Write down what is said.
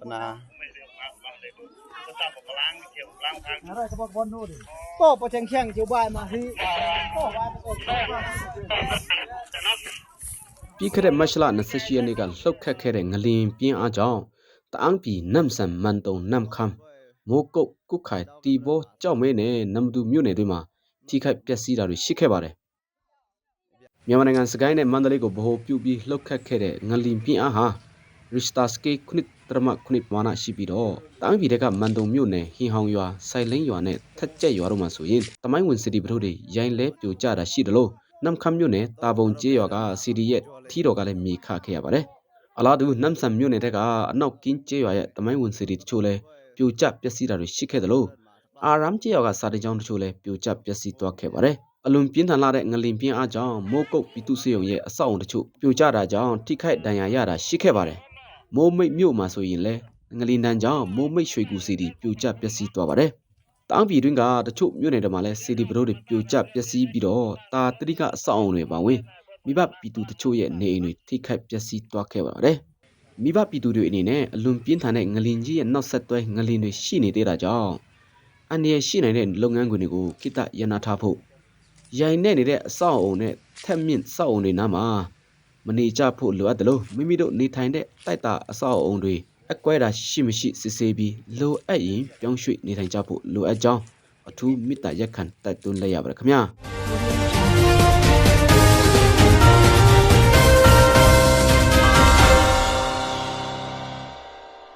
ปนา อะไรก็บอกบอลดูดิก็ประชังแข่งเจียวบายมาที่ก็ว่าโอ้โห ပြီးခဲ့တဲ့မတ်လ28ရက်နေ့ကလှုပ်ခတ်ခဲ့တဲ့ငလင်ပြင်းအားကြောင့်တအန်းပြည်နမ်ဆန်မန်တုံနမ်ခမ်မိုးကုတ်ကုတ်ခိုင်တီဘောကြောက်မဲနဲ့နမ်ဒူမြို့နယ်တွေမှာထိခိုက်ပျက်စီးတာတွေရှိခဲ့ပါတယ်မြန်မာနိုင်ငံစကိုင်းနဲ့မန္တလေးကိုဗဟိုပြုပြီးလှုပ်ခတ်ခဲ့တဲ့ငလင်ပြင်းအားဟာ ရစ်စတာစကေခုနှစ်တရမခုနှစ်ပမာဏရှိပြီးတော့တအန်းပြည်ကမန်တုံမြို့နယ်ဟင်ဟောင်ရွာစိုင်လင်းရွာနဲ့ထက်ကျက်ရွာတို့မှာဆိုရင်တမိုင်းဝင်စီတီပထိုးတွေရိုင်းလဲပြိုကျတာရှိတယ်လို့နမ်ခမ်မြို့နယ်တာဘုံကျေးရွာကစီဒီရဲ့ထီတော်ကလည်းမြေခခဲ့ရပါတယ်။အလားတူနမ်ဆန်မြို့နယ်တက်ကအနောက်ကင်းကျေးရွာရဲ့တမိုင်းဝင်စီဒီတချို့လည်းပြိုကျပျက်စီးတာတွေရှိခဲ့တယ်လို့အာရမ်ကျေးရွာကစာတင်ကျောင်းတချို့လည်းပြိုကျပျက်စီးသွားခဲ့ပါတယ်။အလွန်ပြင်းထန်လာတဲ့ငလင်ပြင်းအားကြောင့်မိုးကုတ်ပြည်သူ့စေယုံရဲ့အဆောက်အုံတချို့ပြိုကျတာကြောင့်ထိခိုက်ဒဏ်ရာရတာရှိခဲ့ပါတယ်။ မိုးမိတ်မြို့မှာဆိုရင်လည်းငလင်တန်းကြောင့်မိုးမိတ်ရွှေကူစီဒီပြိုကျပျက်စီးသွားပါတယ်။တောင်ပြည်တွင်းကတချို့မြို့နယ်တွေမှာလည်းစီဒီဘရိုတွေပြိုကျပျက်စီးပြီးတော့တာတတိကအဆောက်အုံတွေပါဝင်မိဘပြည်သူတချို့ရဲ့နေအိမ်တွေထိခိုက်ပျက်စီးသွားခဲ့ပါတယ်။မိဘပြည်သူတွေအနေနဲ့အလွန်ပြင်းထန်တဲ့ငလင်ကြီးရဲ့နောက်ဆက်တွဲငလင်တွေရှိနေသေးတာကြောင့်အန္တရာယ်ရှိနိုင်တဲ့လုပ်ငန်းခွင်တွေကိုကိတရနာထားဖို့ရိုင်နေနေတဲ့အဆောက်အုံနဲ့ထက်မြင့်ဆောက်အုံတွေနားမှာ မနေကြဖို့လိုအပ်တယ်လို့မိမိတို့နေထိုင်တဲ့တိုက်တာအဆောက်အုံတွေအကွဲတာရှိမရှိစစ်ဆေးပြီးလိုအပ်ရင်ပြောင်းရွှေ့နေထိုင်ကြဖို့လိုအပ်ကြောင်းအထူးမေတ္တာရက်ခံတိုက်တွန်းလိုက်ရပါတယ်ခင်ဗျာ